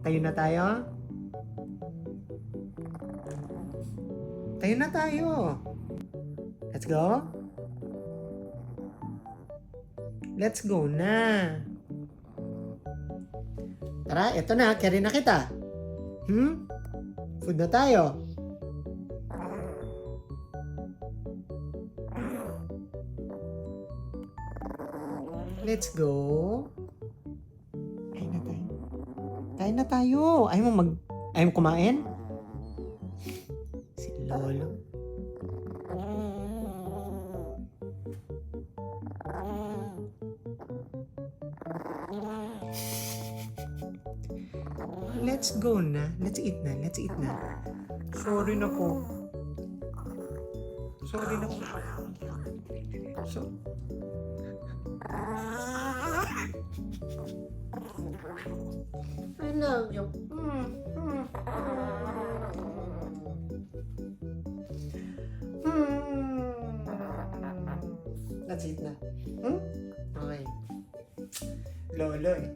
Tayo na tayo? Tayo na tayo. Let's go. Let's go na. Tara, eto na. Carry na kita. Hmm? Food na tayo. Let's go. Kain na tayo. Ayaw mo mag... Ayaw mo kumain? Si Lolo. Let's go na. Let's eat na. Let's eat na. Sorry na po. Sorry na po. So, 끝나죠. 음, 음, 음. 음. 나 진짜. 응? 어이. rồi lên